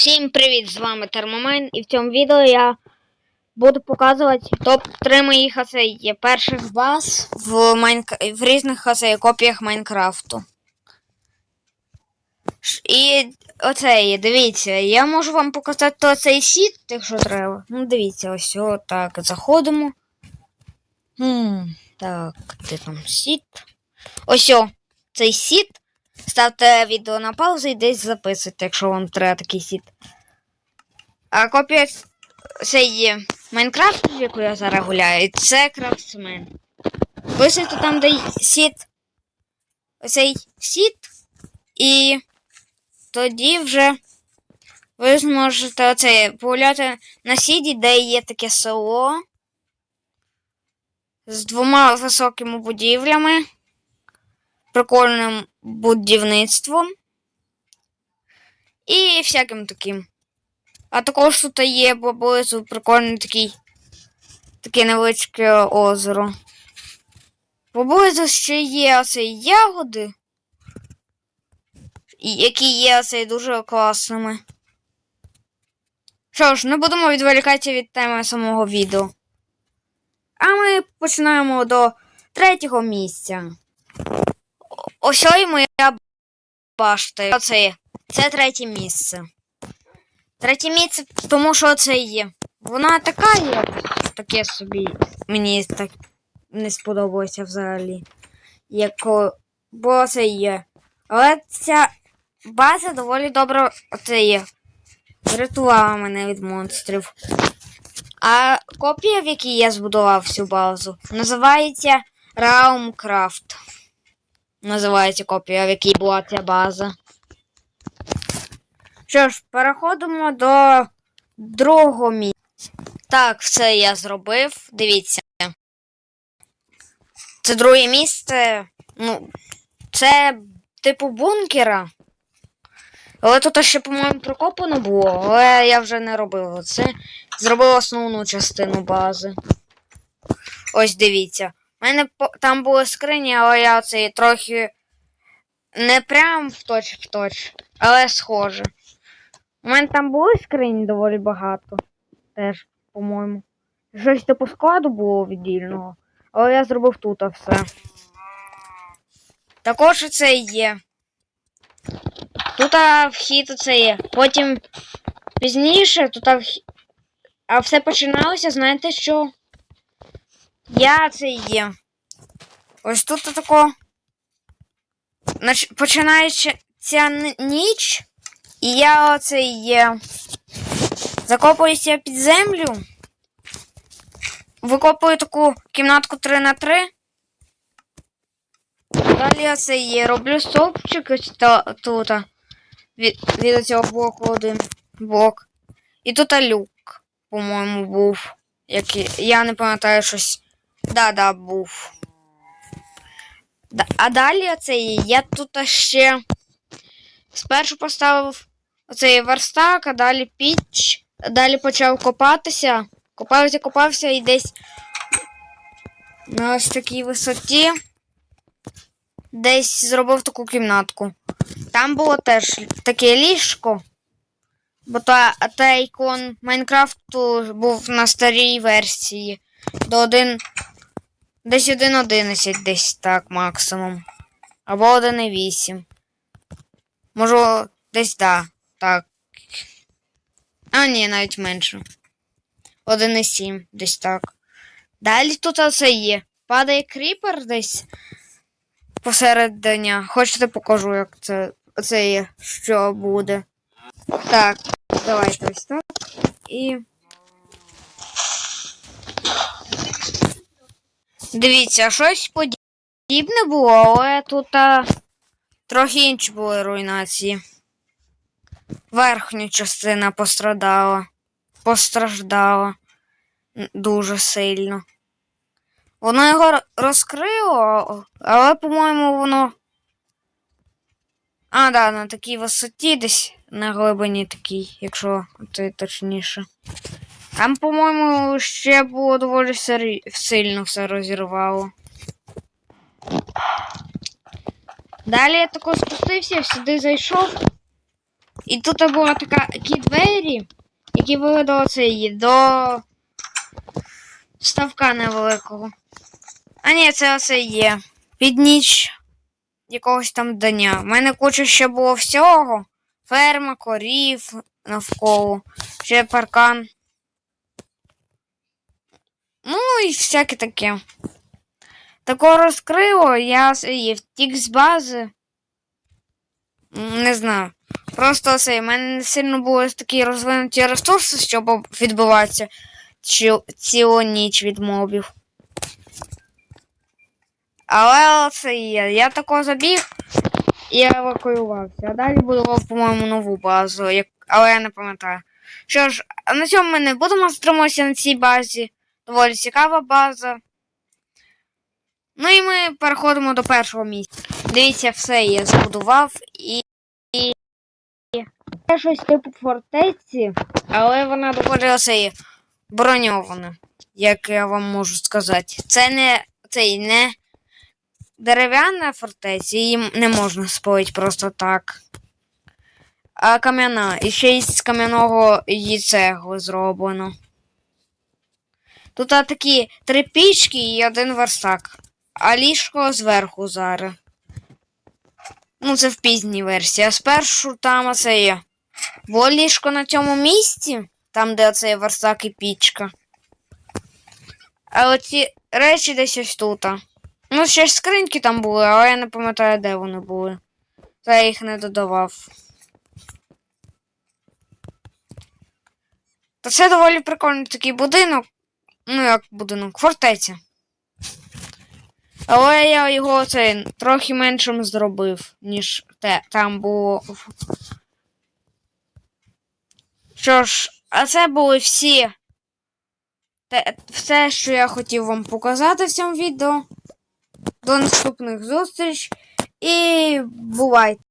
Всім привіт! З вами Термомайн, і в цьому відео я буду показувати топ-3 моїх оцей є перших баз в, Майнк... в різних оцей, копіях Майнкрафту. І оцей, дивіться, я можу вам показати оцей сіт, якщо треба. Ну, дивіться, ось так, заходимо. Хм, так, де там сіт? Ось о, цей сіт. Ставте відео на паузу і десь записуйте, якщо вам треба такий сіт. А копія цієї Майнкрафту, в яку я зараз гуляю, це крафтсмен. Писуйте там, де сіт. Оцей сіт. І тоді вже ви зможете оце погуляти на сіді, де є таке село. З двома високими будівлями прикольним будівництвом і всяким таким. А також тут є поблизу прикольний такий таке невеличке озеро. Поблизу ще є оце ягоди, які є оце дуже класними. Що ж, не будемо відволікатися від теми самого відео. А ми починаємо до третього місця. Ось і моя башта. Оце є. Це третє місце. Третє місце, тому що це є. Вона така є. Таке собі. Мені так не сподобалося взагалі. Як о, бо це є. Але ця база доволі добре оце є. Врятувала мене від монстрів. А копія, в якій я збудував всю базу, називається Raumcraft називається копія, в якій була ця база. Що ж, переходимо до другого місця. Так, все я зробив. Дивіться. Це друге місце. Ну, це типу бункера. Але тут ще, по-моєму, прокопано було, але я вже не робив це. Зробив основну частину бази. Ось дивіться. У мене там були скрині, але я оцей трохи не прям в точ в точ, але схоже. У мене там були скрині доволі багато. Теж, по-моєму. Щось типу складу було віддільного. Але я зробив тут все. Також це є. Тут вхід оце є. Потім пізніше тут. А все починалося, знаєте що? Я це є. Ось тут тако. Починається ніч, і я оце є. Закопуюся під землю. Викопую таку кімнатку 3 на 3 Далі я це є. Роблю стовпчик ось тут. Від, від цього блоку один блок. І тут люк, по-моєму, був. Який, я не пам'ятаю щось. Був. Да- А далі оцей, я тут ще спершу поставив оцей верстак, а далі піч, далі почав копатися. Копався, копався і десь на ось такій висоті. Десь зробив таку кімнатку. Там було теж таке ліжко. Бо та, та ікон Майнкрафту був на старій версії. До 1. Десь 1.11 десь так максимум. Або 1.8. Можу десь да. Так. А, ні, навіть менше. 1.7, десь так. Далі тут оце є. Падає кріпер десь посеред дня. Хочете покажу, як це, це є, що буде. Так, давайте ось так. І. Дивіться, щось подібне було, але тут а, трохи інші були руйнації. Верхня частина пострадала. Постраждала дуже сильно. Воно його розкрило, але, по-моєму, воно. А, да, на такій висоті десь на глибині такій, якщо це точніше. Там, по-моєму, ще було доволі сильно все розірвало. Далі я тако спустився, сюди зайшов. І тут така такі двері, які вели до цієї, до ставка невеликого. А ні, це оце є. Під ніч якогось там дня. У мене куча ще було всього. Ферма, корів навколо, ще паркан. Ну і всяке таке. Такого розкрило, я втік з бази. Не знаю. Просто це, в мене не сильно були такі розвинуті ресурси, щоб відбиватися цілу ніч від мобів. Але це є. Я тако забіг і евакуювався. А далі будував, по-моєму, нову базу, як... але я не пам'ятаю. Що ж, на цьому ми не будемо стримуватися на цій базі. Доволі цікава база. Ну і ми переходимо до першого місця. Дивіться, все я збудував і. Це щось типу фортеці, але вона доволі оце броньована, як я вам можу сказати. Це не цей не дерев'яна фортеця, її не можна спалити просто так. А кам'яна. І ще й з кам'яного її цегли зроблено. Тут такі три пічки і один верстак. А ліжко зверху зараз. Ну, це в пізній версії. А спершу там оце є. Було ліжко на цьому місці, там, де оцей верстак і пічка. А оці речі десь ось тут. Ну, ще ж скриньки там були, але я не пам'ятаю, де вони були. Та я їх не додавав. Та це доволі прикольний такий будинок. Ну, як будинок, фортеця. Але я його це трохи меншим зробив, ніж те там було. Що ж, а це були всі. Те, все, що я хотів вам показати в цьому відео. До наступних зустріч і бувайте!